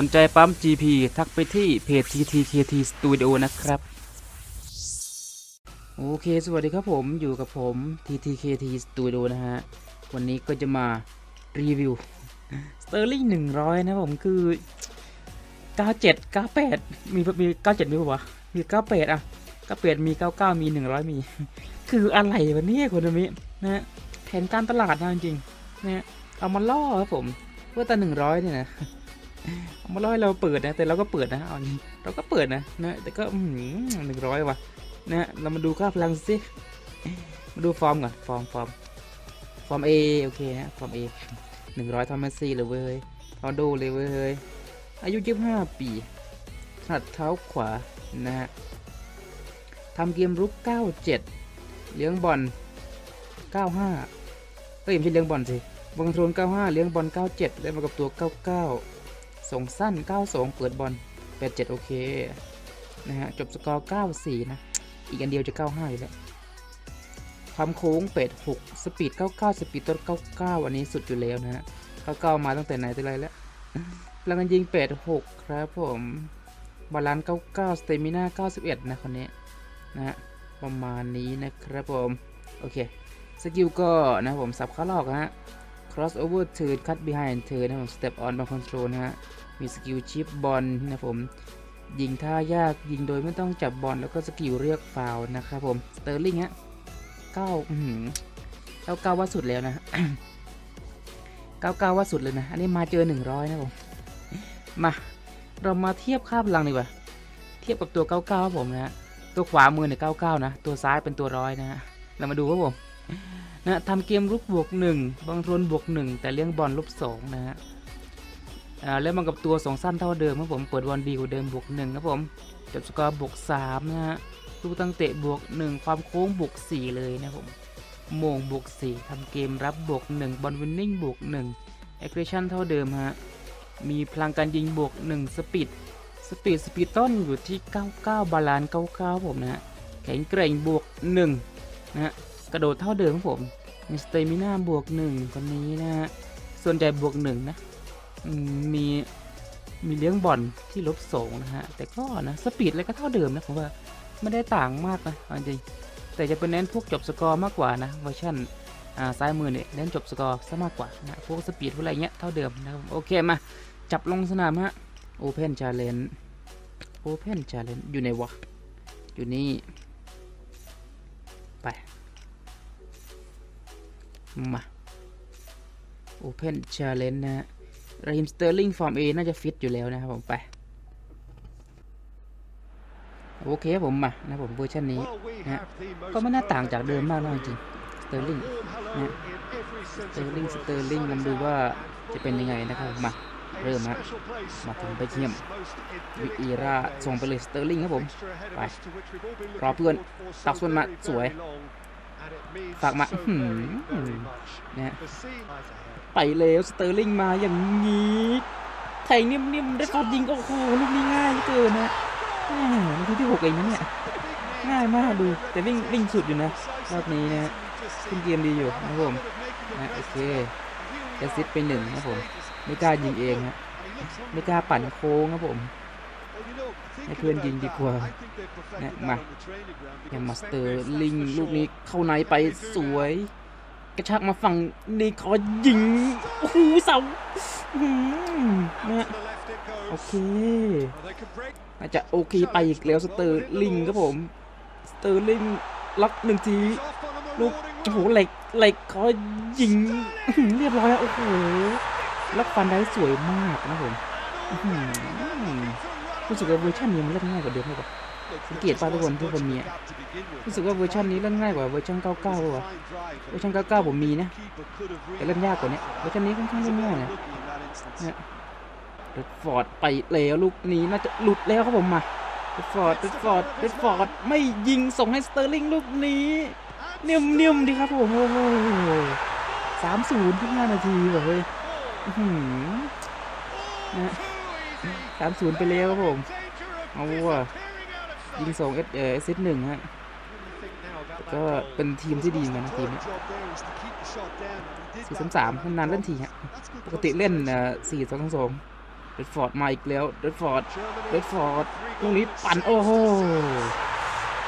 สนใจปั๊ม GP ทักไปที่เพจ TTKT Studio นะครับ โอเค สวัสดีครับผมอยู่กับผม TTKT Studio นะฮะ วันนี้ก็จะมารีวิว Sterling 100นะผมคือ 97 98 มีมี97 มีปะวะ มี 98 อะ 98 มี 99 มี 100 มี คืออะไรวะเนี่ยคุณมินะฮะแผนการตลาดนะจริงๆนะฮะเอามาล่อครับผมเพื่อแต่100 เนี่ยนะ เอามาล่อให้เราเปิดนะ แต่เราก็เปิดนะเอาจริงเราก็เปิดนะนะแต่ก็หนึ่งร้อยว่ะนะฮะเรามาดูค่าพลังสิมาดูฟอร์มก่อนฟอร์มฟอร์มฟอร์ม A โอเคฮะฟอร์ม A หนึ่งร้อยทอมเมซี่เลยเว้ยทอโดเลยเว้ยอายุยี่สิบห้าปีถนัดเท้าขวานะฮะทำเกมรุก 97 เลี้ยงบอล 95 เอ้ยไม่ใช่เลี้ยงบอลสิบอลโทน95 เลี้ยงบอล 97เล่นมากับตัว 99 ส่งสั้น 92 เปิดบอล87 โอเค นะฮะ จบสกอร์ 94 นะ อีกอันเดียวจะ 95 อยู่แล้วความโค้งเป็ด6สปีด 99 สปีดต้น 99 อันนี้สุดอยู่แล้วนะฮะ 99 มาตั้งแต่ไหนแต่ไรแล้วพลังงานยิงเป็ด6ครับผม บาลานซ์99 สเตมิน่า 91 นะคนนี้ นะฮะ ประมาณนี้นะครับผม โอเค สกิลก็นะผม สับข้าลอกฮะ crossover turn cut behind turn นะผม step on บอล control นะฮะ มีสกิลชิปบอลนะผมยิงท่ายากยิงโดยไม่ต้องจับบอลแล้วก็สกิลเรียกฟาวนะครับผมสเตอร์ลิงฮะเก้าอืมเก้าเก้าว่าสุดแล้วนะเก้าเก้าว่าสุดเลยนะ อันนี้มาเจอหนึ่งร้อยนะผมมาเรามาเทียบค่าพลังดีกว่า เทียบกับตัว99ครับผมนะฮะตัวขวามือเนี่ย99นะ ตัวซ้ายเป็นตัวร้อยนะฮะเรามาดูครับผมนะทำเกมลุกบวกหนึ่งบางทนบวกหนึ่งแต่เลี้ยงบอลลบสองนะฮะ แล้วมันกับตัวสองสั้นเท่าเดิมครับผม เปิดบอลดีกว่าเดิมบวกหนึ่งครับผมจบสกอร์บวกสามนะฮะลูกตั้งเตะบวกหนึ่งความโค้งบวกสี่เลยนะผมโมงบวกสี่ทำเกมรับบวกหนึ่งบอลวินนิ่งบวกหนึ่งแอคชั่นเท่าเดิมฮะ มีพลังการยิงบวกหนึ่งสปีดสปีดสปีดต้นอยู่ที่ 99 บาลาน99 ผมนะฮะ แข็งแกร่งบวก1นะฮะ กระโดดเท่าเดิมครับผมมีสเตมิน่าบวก 1 คนนี้นะฮะ ส่วนใหญ่บวก 1 นะ มีมีเลี้ยงบอลที่ลบสงนะฮะ แต่ก็นะสปีดอะไรก็เท่าเดิมนะผมว่าไม่ได้ต่างมากนะเอาจริงแต่จะเป็นเน้นพวกจบสกอร์มากกว่านะเวอร์ชันอ่าซ้ายมือเนี่ยเน้นจบสกอร์ซะมากกว่านะพวกสปีดพวกอะไรเงี้ยเท่าเดิมนะครับโอเคมาจับลงสนามฮะ Open Challenge Open Challenge อยู่ในวะอยู่นี่ไปมา Open Challenge นะฮะ รีมสเตอร์ลิงฟอร์ม A น่าจะฟิตอยู่แล้วนะครับผมไป โอเคครับผมมานะผมเวอร์ชันนี้นะก็ก็ไม่ไม่น่าน่าต่าต่างงจาจากกเดิเดิมมมามากกนะนะจจริริงงสเตอร์ลิงนะสเตอร์ลิงสเตอร์ลิงลองดูว่าจะเป็นยังไงนะครับมาเริ่เริ่มมฮะฮะมามาถึถึงงไปไปเยี่เยี่ยยมมวิวิอีอีราราส่งไปเลยสเตอร์ลิงครับผม ไปรรออเพื่เพื่ออนนตัตักกส่ส่ววนนมามาสสววยย ฝาฝากกมามาอื้อหือนะฮะไปไปแล้วสเตอร์ลิงมาอย่างนี้แทงนิ่มๆได้ฟอดยิงโอ้โหลูกนี้ง่ายเหลือเกินนะแหมนาทีที่หกเองนะเนี่ยง่ายมากดูแต่วิ่งวิ่งสุดอยู่นะรอบนี้นะฮะขึ้นเกมดีอยู่นะครับผมนะโอเคแอสซิสต์ไปหนึ่งนะครับผมไม่กล้ายิงเองฮะไม่กล้าปั่นโค้งครับผม ให้เพื่อนยิงดีกว่าเนี่ยมามายังมาสเตอร์ลิงลูกนี้เข้าในไปสวย กระชากมาฝั่งนี่ขอยิง โอ้โหเสานะโอเคอาจจะโอเคไปอีกแล้วสเตอร์ลิงครับผม สเตอร์ลิงล็อกหนึ่งทีลูกโอ้โหเหล็กเหล็กขอยิง เรียบร้อยแล้วโอ้โหล็อกฟันได้สวยมากนะผมอื้อหือ รู้สึกว่าเวอร์ชันนี้มันเล่นง่ายกว่าเดิมไหมวะสังเกตป่ะทุกคนทุกคนมีอะรู้สึกว่าเวอร์ชันนี้เล่นง่ายกว่าเวอร์ชัน99ป่ะเวอร์ชัน99ผมมีนะแต่เล่นยากกว่านี้เวอร์ชันนี้ค่อนข้างเล่นง่ายนะเนี่ยเรดฟอร์ดไปแล้วลูกนี้น่าจะหลุดแล้วครับผมมาเรดฟอร์ดเรดฟอร์ดเรดฟอร์ดไม่ยิงส่งให้สเตอร์ลิงลูกนี้เนียมเนียมดีครับผมโอ้โหสามศูนย์ทุกห้านาทีว่ะเฮ้ยนะ สามศูนย์ไปแล้วครับผม เอาว่ะยิงสองเอสเอเอสหนึ่งฮะ ก็เป็นทีมที่ดีเหมือนกันนะทีมนี้สี่สามสามนานเล่นทีฮะ ปกติเล่นเอ่อสี่สองสองเรดฟอร์ดมาอีกแล้วเรดฟอร์ด Germany เรดฟอร์ดลูกนี้ปั่นโอ้โห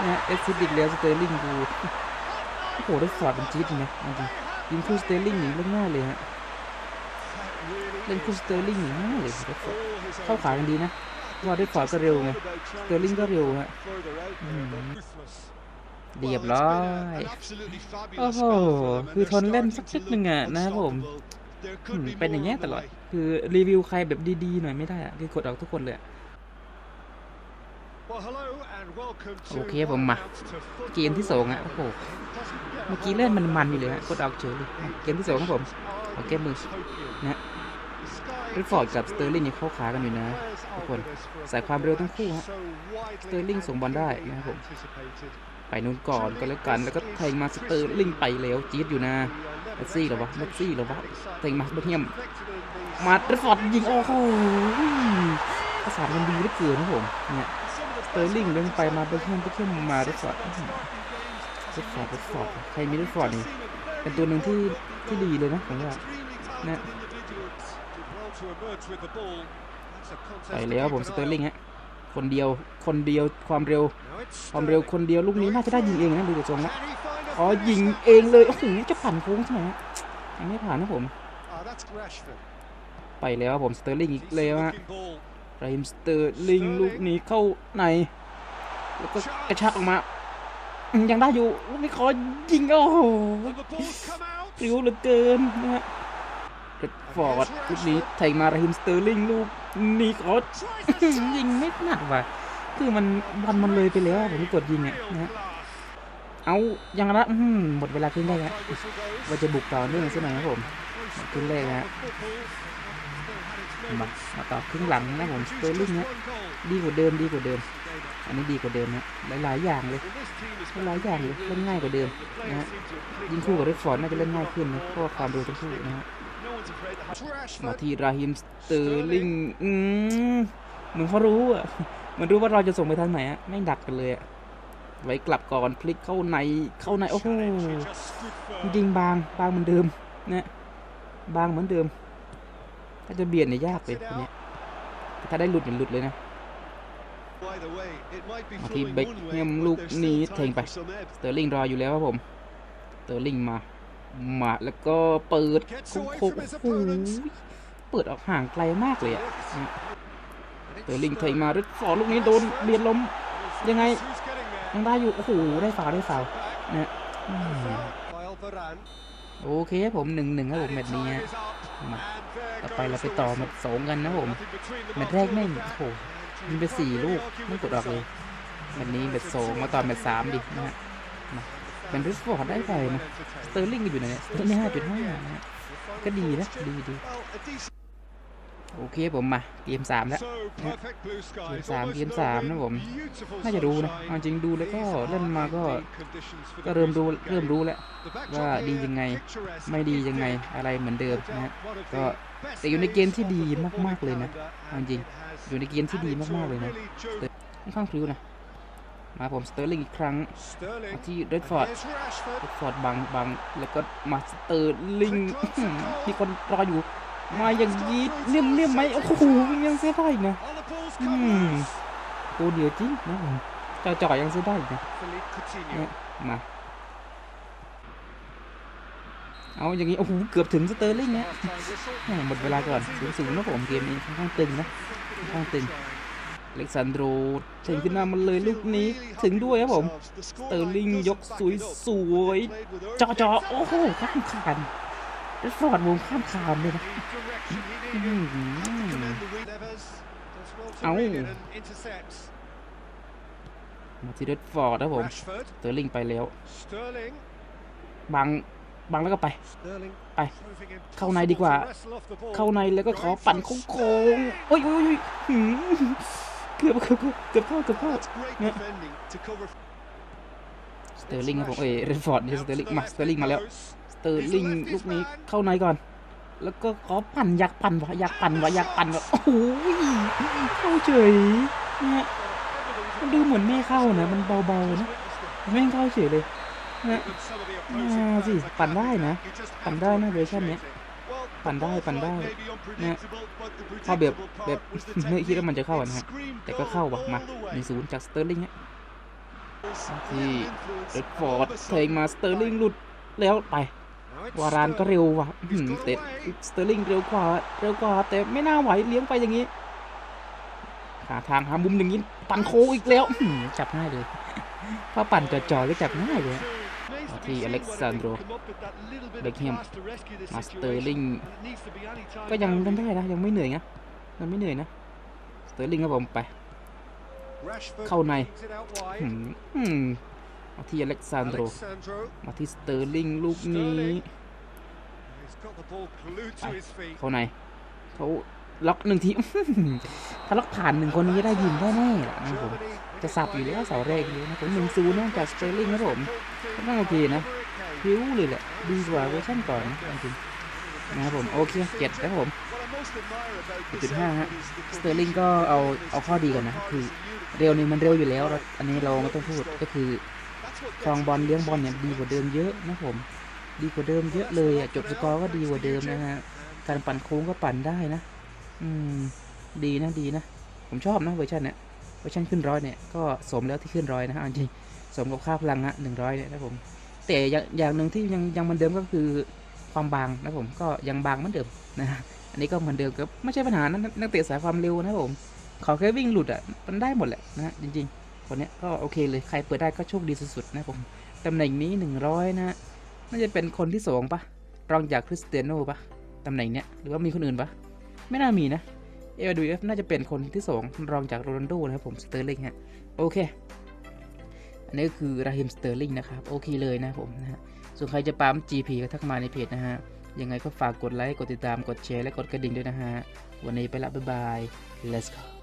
นะเอสซิดอีกแล้วสเตอร์ลิงดูโอ้โหเรดฟอร์ดมันจี๊ดจริงนะเอาจริงยิงคู่สเตอร์ลิงหนีเล่นง่ายเลยฮะ เล่นคู่สเตอร์ลิงหนีง่ายเลยเรดฟอร์ดเข้าขากันดีนะว่าเรดฟอร์ดก็เร็วไงสเตอร์ลิงก็เร็วฮะอืมเรียบร้อย โอ้โห คือทนเล่นสักนิดหนึ่งอะนะครับผมอืมเป็นอย่างเงี้ยตลอด คือรีวิวใครแบบดีๆหน่อยไม่ได้อะคือกดออกทุกคนเลยอะโอเคผมมา เกมที่สองอะโอ้โห เมื่อกี้เล่นมันมันอยู่เลยฮะ กดออกเฉยเลยอะเกมที่สองครับผมเอาเกมมือนะเรดฟอร์ดกับสเตอร์ลิงนี่เข้าขากันอยู่นะทุกคนใส่ความเร็วทั้งคู่ฮะสเตอร์ลิงส่งบอลได้นะครับผมไปนู้นก่อนก็แล้วกันแล้วก็แทงมาสเตอร์ลิงไปแล้วจี๊ดอยู่นะเมสซี่หรอวะเมสซี่หรอวะแทงมาเบคแฮมมารดฟอร์ดยิงโอ้โหประสานกันดีเหลือเกินนะผมเนี่ยสเตอร์ลิงเล่นไปมาเบคแฮมเบคแฮมมารดฟอร์ดรดฟอร์ดรดฟอร์ดใครมีรดฟอร์ดนี่เป็นตัวหนึ่งที่ที่ดีเลยนะผมว่านะ ไปแล้วผมสเตอร์ลิงฮะคนเดียวคนเดียวความเร็ว ความเร็วคนเดียวลูกนี้น่าจะได้ยิงเองนะดูจากทรงแล้วอ๋อยิงเองเลยโอ้โหจะผ่านโค้งใช่ไหมฮะยังไม่ผ่านนะผม ไปแล้วครับผมสเตอร์ลิงอีกแล้วฮะไรมสเตอร์ลิงลูกนี้เข้าในแล้วก็กระชากออกมาอืมยังได้อยู่ลูกนี้ขอยิงโอ้โหปลิวเหลือเกินนะฮะ เรดฟอร์ดลูกนี้แทมาไรมสเตอร์ลิงลูกนี้ขอยิงไม่ถนัดว่ะคือมันบอลมันเลยไปแล้วผมกดยิงอะนะเอายังละหมดเวลาครึ่งแรกแล้วว่าจะบุกต่อเนื่องสักหน่อยครับผมครึ่งแรกนะฮะมามาต่อครึ่งหลังนะผมสเตอร์ลิงเนี่ยดีกว่าเดิมดีกว่าเดิม อันนี้ดีกว่าเดิมนะหลายๆอย่างเลยหลายอย่างเลยเล่นง่ายกว่าเดิมนะยิงคู่กับเรดฟอร์ดน่าจะเล่นง่ายขึ้นนะเพราะความเร็วทั้งคู่นะฮะ มาที่ราฮิมสเตอร์ลิงอืมเหมือนเขารู้อะเหมันรู้ว่าเราจะส่งไปทางไหนอะไม่งดักกันเลยอะไว้กลับก่อนพลิกเข้าในเข้าในโอ้โหยิงบางบางเหมือนเดิมนะบางเหมือนเดิม ถ้าจะเบียดเนี่ยยากเลยทีเนี้ยถ้าได้หลุดเนี่ยหลุดเลยนะมาที่เบคแฮมลูกนี้เทงไป สเตอร์ลิงรออยู่แล้วครับผม สเตอร์ลิงมา มาแล้วก็เปิดโค้งโค้งโอ้โหเปิดออกห่างไกลมากเลยอะสเตอร์ลิงเทมาด้วยฟอร์ลูกนี้โดนเบียดล้มยังไงยังได้อยู่ โอ้โห ได้ฟาวล์ได้ฟาวล์นะฮะอืมโอเคครับผมหนึ่งหนึ่งครับผมแมตช์นี้ฮะมาต่อไปเราไปต่อแมตช์สองกันนะผมแมตช์แรกแม่งโอ้โหยิงไปสี่ลูกไม่กดออกเลยแมตช์นี้แมตช์สองมาต่อแมตช์สามดินะฮะมา เป็นริสฟอร์ดได้ไปนะสเตอร์ลิงอยู่ไหนเนี่ยสเตอร์ลิงห้าจุดห้านะก็ดีนะ ดีดีโอเคผมมาเกมสามแล้วเกมสามเกมสามนะผม น่าจะรู้นะเอาจริงดูแล้วก็เล่นมาก็ ก็เริ่มรู้เริ่มรู้แล้วว่าดียังไง ไม่ดียังไงอะไรเหมือนเดิมนะก็แต่อยู่ในเกมที่ดีมากๆเลยนะเอาจริงอยู่ในเกมที่ดีมากๆเลยนะค่อนข้างพลิ้วนะ มาผมสเตอร์ลิงอีกครั้งมาที่เรดฟอร์ดเรดฟอร์ดบังบังแล้วก็มาสเตอร์ลิงมีคนรออยู่ มาอย่างนี้เลี่ยมเลี่ยมไหมโอ้โหยังเสียได้อีกนะอืมตัวเดียวจริงนะผมจ่อจ่อยังซื้อได้อีกนะเนี่ยมาเอาอย่างนี้โอ้โหเกือบถึงสเตอร์ลิงเนี่ยแหม่หมดเวลาก่อนศูนย์ศูนย์นะผมเกมนี้ค่อนข้างตึงนะค่อนข้างตึง เล็กซานโดรถึงขึ้นมามันเลยลูกนี้ถึงด้วยครับผมสเตอร์ลิงยกสวยสวยๆจ่อจ่อโอ้โหข้ามคานเรดฟอร์ดวงข้ามคานเลยนะอื้อหือเอามาที่เรดฟอร์ดนะผมสเตอร์ลิงไปแล้วบังบังแล้วก็ไป ไป เข้าในดีกว่า เข้าในแล้วก็ขอปั่นโค้งๆโอ้ยโอ้ยโอ้ยหืม เกือบเกือบเกือบเข้าเกือบเข้าสเตอร์ลิงครับผมเอ้ยเรดฟอร์ดนี่สเตอร์ลิงมาสเตอร์ลิงมาแล้วสเตอร์ลิงลูกนี้เข้าในก่อน แล้วก็ขอปั่นอยากปั่นวะอยากปั่นวะอยากปั่นวะโอ้โหเข้าเฉยเนี่ยมันดูเหมือนไม่เข้านะมันเบาๆนะไม่เข้าเฉยเลยนะอ่าสิปั่นได้นะปั่นได้นะเวอร์ชันเนี้ยน ปั่นได้ปั่นได้เนี่ยเข้าแบบแบบไม่คิดว่ามันจะเข้าอะนะฮะแต่ก็เข้าว่ะมาหนึ่งศูนย์จากสเตอร์ลิงฮะที่เรดฟอร์ดเทงมาสเตอร์ลิงหลุดแล้วไปวารานก็เร็วว่ะอื้อหือเตะสเตอร์ลิงเร็วกว่าเร็วกว่าแต่ไม่น่าไหวเลี้ยงไปอย่างนี้หาทางหามุมอย่างนี้ ปั่นโค้งอีกแล้วอื้อหือจับง่ายเลย ถ้าปั่นจ่อๆก็จับง่ายเลย ที่อเล็กซานโดรเบคแฮมมาสเตอร์ลิงก็ยังเล่นได้นะ ยังไม่เหนื่อยนะยังไม่เหนื่อยนะ สเตอร์ลิงครับผมไป เข้าในมาที่อเล็กซานโดรมาที่สเตอร์ลิงลูกนี้เข้าในเขาล็อกหนึ่งทีถ้าล็อกผ่านหนึ่งคนนี้ได้ยิงได้แน่แหละนะครับผม จะสับอยู่แล้วเสาแรกเลยนะผมหนึ่งศูนย์นะจากสเตอร์ลิงครับผมก็น่าโอเคนะพิ้วเลยแหละดีกว่าเวอร์ชันก่อนนะจริงนะครับผมโอเคเจ็ดนะครับผมจุดห้าฮะสเตอร์ลิงก็เอาเอาข้อดีก่อนนะคือเร็วนี่มันเร็วอยู่แล้ว อันนี้เราไม่ต้องพูดก็คือครองบอลเลี้ยงบอลเนี่ยดีกว่าเดิมเยอะนะผม ดีกว่าเดิมเยอะเลยอะจบสกอร์ก็ดีกว่าเดิมนะฮะการปั่นโค้งก็ปั่นได้นะ อืม ดีนะดีนะ ผมชอบนะเวอร์ชันเนี่ย อร์ชันขึ้นร้อยเนี่ยก็สมแล้วที่ขึ้นร้อยนะฮะจริงสมกับค่าพลังฮะหนึ่งร้อยเนี่ยนะผมแต่อย่างอย่างหนึ่งที่ยังยังเหมือนเดิมก็คือความบางนะผมก็ยังบางเหมือนเดิมนะฮะอันนี้ก็เหมือนเดิมก็ไม่ใช่ปัญหานะนักเตะสายความเร็วนะผมขอแค่วิ่งหลุดอะมันได้หมดแหละนะฮะจริงๆคนเนี้ยก็โอเคเลยใครเปิดได้ก็โชคดีสุดๆนะผมตำแหน่งนี้หนึ่งร้อยนะฮะน่าจะเป็นคนที่สองปะรองจากคริสเตียโน่ปะตำแหน่งเนี้ยหรือว่ามีคนอื่นปะไม่น่ามีนะ เอลดูเอฟน่าจะเป็นคนที่สองรองจากโรนัลโดนะครับผมสเตอร์ลิงฮะโอเค อันนี้ก็คือราฮิมสเตอร์ลิงนะครับโอเคเลยนะผมนะฮะส่วนใครจะปั๊ม GP ก็ทักมาในเพจนะฮะยังไงก็ฝากกดไลค์กดติดตามกดแชร์และกดกระดิ่งด้วยนะฮะวันนี้ไปละบ๊ายบาย let's go